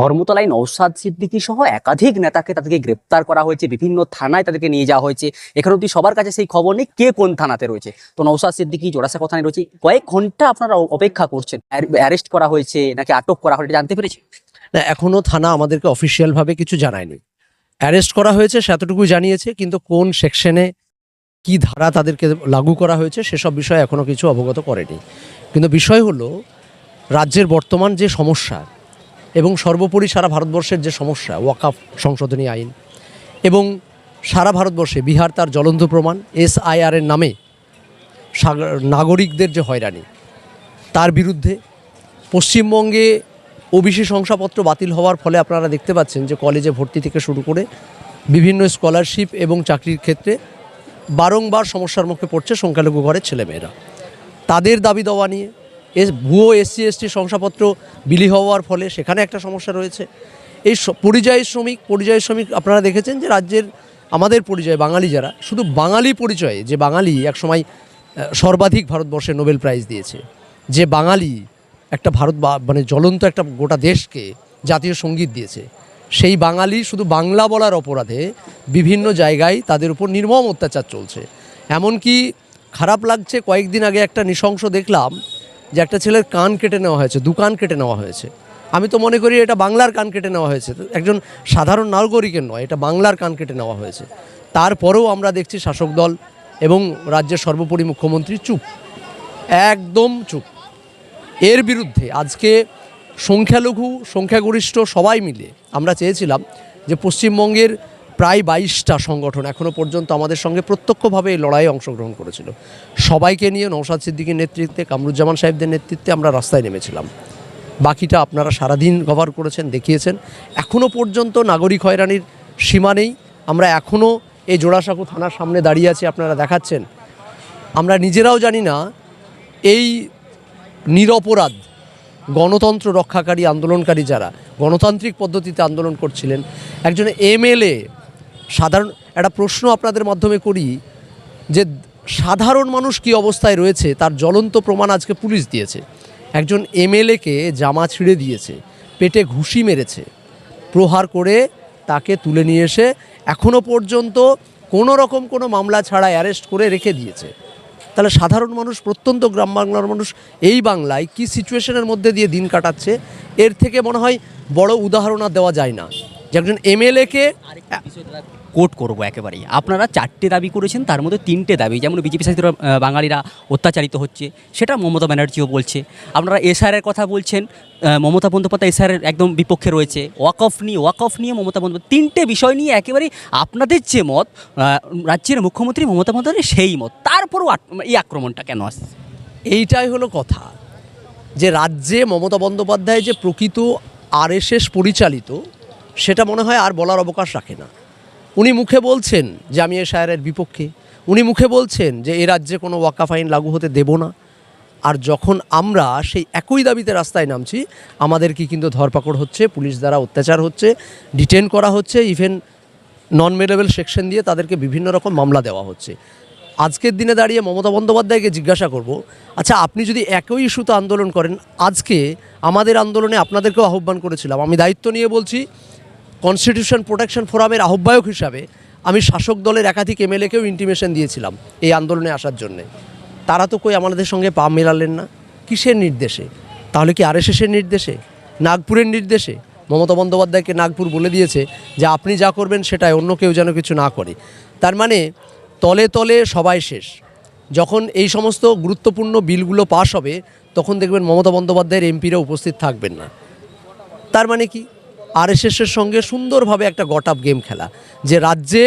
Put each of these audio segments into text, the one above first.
ধর্মতলায় নৌসাদ সিদ্দিকী সহ একাধিক নেতাকে তাদেরকে গ্রেপ্তার করা হয়েছে, বিভিন্ন থানায় তাদেরকে নিয়ে যাওয়া হয়েছে। এখানে অব্দি সবার কাছে সেই খবর নেই কে কোন থানাতে রয়েছে। তো নৌসাদ সিদ্দিকী জোড়াসা কথানে রয়েছে? কয়েক ঘণ্টা আপনারা অপেক্ষা করছেন। অ্যারেস্ট করা হয়েছে, নাকি আটক করা হয়েছে জানতে পেরেছি না, এখনও থানা আমাদেরকে অফিসিয়াল ভাবে কিছু জানায়নি। অ্যারেস্ট করা হয়েছে সেতটুকু জানিয়েছে, কিন্তু কোন সেকশনে কি ধারা তাদেরকে লাগু করা হয়েছে, সেসব বিষয়ে এখনও কিছু অবগত করেনি। কিন্তু বিষয় হলো, রাজ্যের বর্তমান যে সমস্যা এবং সর্বোপরি সারা ভারতবর্ষের যে সমস্যা, ওয়াকাফ সংশোধনী আইন এবং সারা ভারতবর্ষে বিহার তার জ্বলন্ত প্রমাণ, এসআইআর এর নামে নাগরিকদের যে হয়রানি, তার বিরুদ্ধে পশ্চিমবঙ্গে ওবিসি শংসাপত্র বাতিল হওয়ার ফলে আপনারা দেখতে পাচ্ছেন যে কলেজে ভর্তি থেকে শুরু করে বিভিন্ন স্কলারশিপ এবং চাকরির ক্ষেত্রে বারংবার সমস্যার মুখে পড়ছে সংখ্যালঘু ঘরের ছেলেমেয়েরা। তাদের দাবি দেওয়া নিয়ে এস ভুয়ো এসসি, এসটি শংসাপত্র বিলি হওয়ার ফলে সেখানে একটা সমস্যা রয়েছে। এই পরিযায়ী শ্রমিক পরিযায়ী শ্রমিক আপনারা দেখেছেন যে রাজ্যের, আমাদের পরিচয় বাঙালি যারা, শুধু বাঙালি পরিচয়ে যে বাঙালি একসময় সর্বাধিক ভারতবর্ষে নোবেল প্রাইজ দিয়েছে। যে বাঙালি একটা ভারত মানে জ্বলন্ত একটা গোটা দেশকে জাতীয় সংগীত দিয়েছে। সেই বাঙালি শুধু বাংলা বলার অপরাধে বিভিন্ন জায়গায় তাদের উপর নির্মম অত্যাচার চলছে। এমনকি খারাপ লাগছে, কয়েকদিন আগে একটা নৃশংস দেখলাম যে একটা ছেলের কান কেটে নেওয়া হয়েছে, দু কান কেটে নেওয়া হয়েছে। আমি তো মনে করি এটা বাংলার কান কেটে নেওয়া হয়েছে। একজন সাধারণ নাগরিকের নয়, এটা বাংলার কান কেটে নেওয়া হয়েছে। তারপরেও আমরা দেখছি শাসক দল এবং রাজ্যের সর্বোপরি মুখ্যমন্ত্রী চুপ। একদম চুপ। এর বিরুদ্ধে আজকে সংখ্যালঘু, সংখ্যাগরিষ্ঠ সবাই মিলে আমরা চেয়েছিলাম যে পশ্চিমবঙ্গের প্রায় বাইশটা সংগঠন এখনও পর্যন্ত আমাদের সঙ্গে প্রত্যক্ষভাবে এই লড়াইয়ে অংশগ্রহণ করেছিল। সবাইকে নিয়ে নৌসাদ সিদ্দিকীর নেতৃত্বে, কামরুজ্জামান সাহেবদের নেতৃত্বে আমরা রাস্তায় নেমেছিলাম। বাকিটা আপনারা সারাদিন কভার করেছেন, দেখিয়েছেন। এখনও পর্যন্ত নাগরিক হয়রানির সীমা নেই। আমরা এখনও এই জোড়াসাঁকো থানার সামনে দাঁড়িয়ে আছি, আপনারা দেখাচ্ছেন। আমরা নিজেরাও জানি না, এই নিরপরাধ গণতন্ত্র রক্ষাকারী, আন্দোলনকারী যারা, গণতান্ত্রিক পদ্ধতিতে আন্দোলন করছিলেন, একজন এমএলএ সাধারণ একটা প্রশ্ন আপনাদের মাধ্যমে করি যে সাধারণ মানুষ কি অবস্থায় রয়েছে? তার জ্বলন্ত প্রমাণ আজকে পুলিশ দিয়েছে। একজন এমএলএকে জামা ছিঁড়ে দিয়েছে, পেটে ঘুষি মেরেছে, প্রহার করে তাকে তুলে নিয়ে এসে এখনও পর্যন্ত কোনো রকম কোনো মামলা ছাড়া অ্যারেস্ট করে রেখে দিয়েছে। তাহলে সাধারণ মানুষ, প্রত্যন্ত গ্রাম বাংলার মানুষ এই বাংলায় কি সিচুয়েশনের মধ্যে দিয়ে দিন কাটাচ্ছে? এর থেকে মনে হয় বড় উদাহরণ আর দেওয়া যায় না। যে একজন এমএলএকে কোট করব একেবারেই। আপনারা চারটে দাবি করেছেন, তার মধ্যে তিনটে দাবি, যেমন বিজেপি শাসিত বাঙালিরা অত্যাচারিত হচ্ছে, সেটা মমতা ব্যানার্জিও বলছে। আপনারা এসআরের কথা বলছেন মমতা বন্দ্যোপাধ্যায় এসআরের একদম বিপক্ষে রয়েছে। ওয়াক অফ নিয়ে ওয়াক অফ নিয়ে মমতা বন্দ্যোপাধ্যায়, তিনটে বিষয় নিয়ে একেবারেই আপনাদের যে মত রাজ্যের মুখ্যমন্ত্রী মমতা বন্দ্যোপাধ্যায় সেই মত। তারপরও এই আক্রমণটা কেন আসছে? এইটাই হলো কথা। যে রাজ্যে মমতা বন্দ্যোপাধ্যায় যে প্রকৃত আরএসএস পরিচালিত, সেটা মনে হয় আর বলার অবকাশ রাখে না। উনি মুখে বলছেন যে আমি এ শায়ারের বিপক্ষে, উনি মুখে বলছেন যে এ রাজ্যে কোনো ওয়াকাফ আইন লাগু হতে দেব না। আর যখন আমরা সেই একই দাবিতে রাস্তায় নামছি, আমাদেরকে কিন্তু ধরপাকড় হচ্ছে, পুলিশ দ্বারা অত্যাচার হচ্ছে ডিটেন করা হচ্ছে, ইভেন নন মেডেবল সেকশন দিয়ে তাদেরকে বিভিন্ন রকম মামলা দেওয়া হচ্ছে। আজকের দিনে দাঁড়িয়ে মমতা বন্দ্যোপাধ্যায়কে জিজ্ঞাসা করব আচ্ছা আপনি যদি একই ইস্যুতে আন্দোলন করেন, আজকে আমাদের আন্দোলনে আপনাদেরকেও আহ্বান করেছিলাম, আমি দায়িত্ব নিয়ে বলছি কনস্টিটিউশন প্রোটেকশন ফোরামের আহ্বায়ক হিসাবে আমি শাসক দলের একাধিক এমএলএকেও ইন্টিমেশন দিয়েছিলাম এই আন্দোলনে আসার জন্যে। তারা তো কই আমাদের সঙ্গে পা মেলালেন না। কিসের নির্দেশে? তাহলে কি আরএসএসের নির্দেশে? নাগপুরের নির্দেশে? মমতা বন্দ্যোপাধ্যায়কে নাগপুর বলে দিয়েছে যে আপনি যা করবেন সেটাই, অন্য কেউ যেন কিছু না করে। তার মানে তলে তলে সবাই শেষ। যখন এই সমস্ত গুরুত্বপূর্ণ বিলগুলো পাশ হবে, তখন দেখবেন মমতা বন্দ্যোপাধ্যায়ের এমপিরা উপস্থিত থাকবেন না। তার মানে কি? আরএসএসের সঙ্গে সুন্দরভাবে একটা গট আপ গেম খেলা, যে রাজ্যে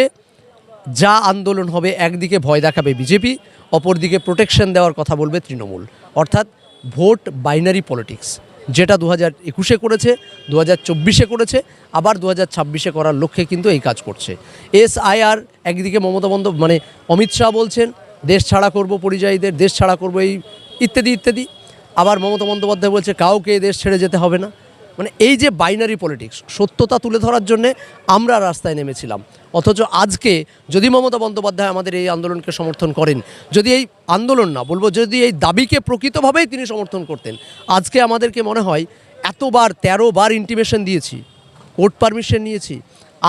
যা আন্দোলন হবে একদিকে ভয় দেখাবে বিজেপি, অপরদিকে প্রোটেকশন দেওয়ার কথা বলবে তৃণমূল। অর্থাৎ ভোট বাইনারি পলিটিক্স যেটা দু হাজার একুশে করেছে দু হাজার চব্বিশে করেছে, আবার দু হাজার ছাব্বিশে করার লক্ষ্যে কিন্তু এই কাজ করছে। এস আইআর একদিকে মমতা বন্দ্যোপ মানে অমিত শাহ বলছেন, দেশ ছাড়া করব পরিযায়ীদের, দেশ ছাড়া করব এই ইত্যাদি ইত্যাদি। আবার মমতা বন্দ্যোপাধ্যায় বলছে, কাউকে দেশ ছেড়ে যেতে হবে না। মানে এই যে বাইনারি পলিটিক্স সত্যতা তুলে ধরার জন্যে আমরা রাস্তায় নেমেছিলাম। অথচ আজকে যদি মমতা বন্দ্যোপাধ্যায় আমাদের এই আন্দোলনকে সমর্থন করেন, যদি এই আন্দোলন না, বলব যদি এই দাবিকে প্রকৃতভাবেই তিনি সমর্থন করতেন, আজকে আমাদেরকে মনে হয় এতবার তেরো বার ইন্টিমেশন দিয়েছি কোর্ট পারমিশন নিয়েছি,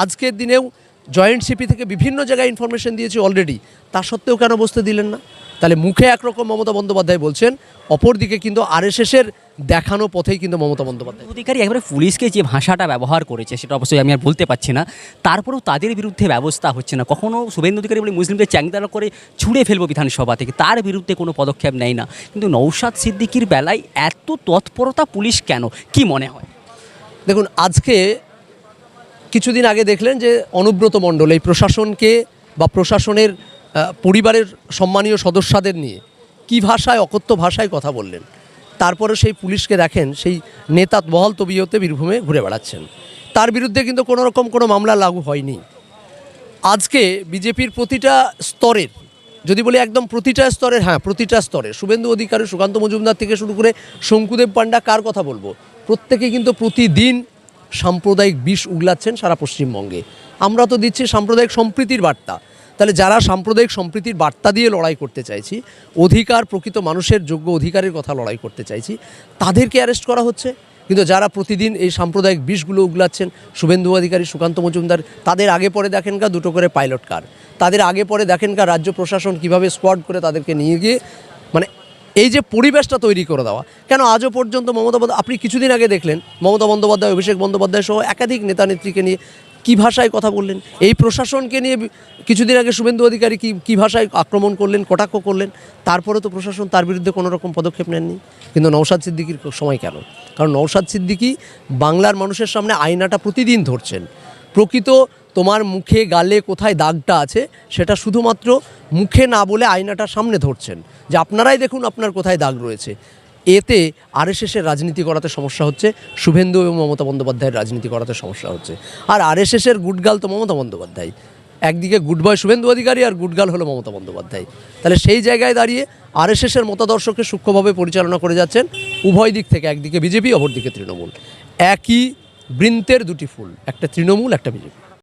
আজকের দিনেও জয়েন্ট সিপি থেকে বিভিন্ন জায়গায় ইনফরমেশন দিয়েছি অলরেডি তা সত্ত্বেও কেন বসতে দিলেন না? তাহলে মুখে একরকম মমতা বন্দ্যোপাধ্যায় বলছেন, অপরদিকে কিন্তু আরএসএসের দেখানো পথেই কিন্তু মমতা বন্দ্যোপাধ্যায়। অধিকারী একবারে পুলিশকে যে ভাষাটা ব্যবহার করেছে সেটা অবশ্যই আমি আর বলতে পারছি না। তারপরেও তাদের বিরুদ্ধে ব্যবস্থা হচ্ছে না। কখনো শুভেন্দু অধিকারী বলে মুসলিমদের চ্যাংদারা করে ছুঁড়ে ফেলব বিধানসভা থেকে তার বিরুদ্ধে কোনো পদক্ষেপ নেয় না। কিন্তু নৌশাদ সিদ্দিকির বেলায় এত তৎপরতা পুলিশ কেন? কি মনে হয়? দেখুন আজকে কিছুদিন আগে দেখলেন যে অনুব্রত মণ্ডল এই প্রশাসনকে বা প্রশাসনের পরিবারের সম্মানীয় সদস্যদের নিয়ে কি ভাষায় অকথ্য ভাষায় কথা বললেন। তারপরে সেই পুলিশকে দেখেন, সেই নেতা বহল তবিয়তে বীরভূমে ঘুরে বেড়াচ্ছেন। তার বিরুদ্ধে কিন্তু কোনো রকম কোনো মামলা লাগু হয়নি। আজকে বিজেপির প্রতিটা স্তরের, যদি বলি একদম প্রতিটা স্তরের হ্যাঁ প্রতিটা স্তরে শুভেন্দু অধিকারী, সুকান্ত মজুমদার থেকে শুরু করে শঙ্কুদেব পান্ডা কার কথা বলব? প্রত্যেকে কিন্তু প্রতিদিন সাম্প্রদায়িক বিষ উগলাচ্ছেন সারা পশ্চিমবঙ্গে। আমরা তো দিচ্ছি সাম্প্রদায়িক সম্প্রীতির বার্তা। তাহলে যারা সাম্প্রদায়িক সম্প্রীতির বার্তা দিয়ে লড়াই করতে চাইছি, অধিকার, প্রকৃত মানুষের যোগ্য অধিকারের কথা লড়াই করতে চাইছি, তাদেরকে অ্যারেস্ট করা হচ্ছে। কিন্তু যারা প্রতিদিন এই সাম্প্রদায়িক বিষগুলো উগলাচ্ছেন, শুভেন্দু অধিকারী, সুকান্ত মজুমদার, তাদের আগে পরে দেখেন কা দুটো করে পাইলট কার। তাদের আগে পরে দেখেন কা রাজ্য প্রশাসন কীভাবে স্কোয়াড করে তাদেরকে নিয়ে গিয়ে মানে এই যে পরিবেশটা তৈরি করে দেওয়া। কেন আজও পর্যন্ত মমতা আপনি কিছুদিন আগে দেখলেন, মমতা বন্দ্যোপাধ্যায়, অভিষেক বন্দ্যোপাধ্যায় সহ একাধিক নেতা নেত্রীকে নিয়ে কী ভাষায় কথা বললেন? এই প্রশাসনকে নিয়ে কিছুদিন আগে শুভেন্দু অধিকারী কী কী ভাষায় আক্রমণ করলেন, কটাক্ষ করলেন? তারপরে তো প্রশাসন তার বিরুদ্ধে কোনো রকম পদক্ষেপ নেননি। কিন্তু নৌসাদ সিদ্দিকির সময় কেন? কারণ নৌসাদ সিদ্দিকি বাংলার মানুষের সামনে আয়নাটা প্রতিদিন ধরছেন। প্রকৃত তোমার মুখে গালে কোথায় দাগটা আছে, সেটা শুধুমাত্র মুখে না বলে আয়নাটার সামনে ধরছেন। যে আপনারাই দেখুন আপনার কোথায় দাগ রয়েছে। এতে আরএসএসের রাজনীতি করাতে সমস্যা হচ্ছে, শুভেন্দু এবং মমতা বন্দ্যোপাধ্যায়ের রাজনীতি করাতে সমস্যা হচ্ছে। আর আরএসএসের গুডগাল তো মমতা বন্দ্যোপাধ্যায়। একদিকে গুড বয় শুভেন্দু অধিকারী আর গুডগাল হলো মমতা বন্দ্যোপাধ্যায়। তাহলে সেই জায়গায় দাঁড়িয়ে আরএসএসের মতাদর্শকে সূক্ষ্মভাবে পরিচালনা করে যাচ্ছেন উভয় দিক থেকে, একদিকে বিজেপি, অপরদিকে তৃণমূল। একই বৃন্তের দুটি ফুল, একটা তৃণমূল, একটা বিজেপি।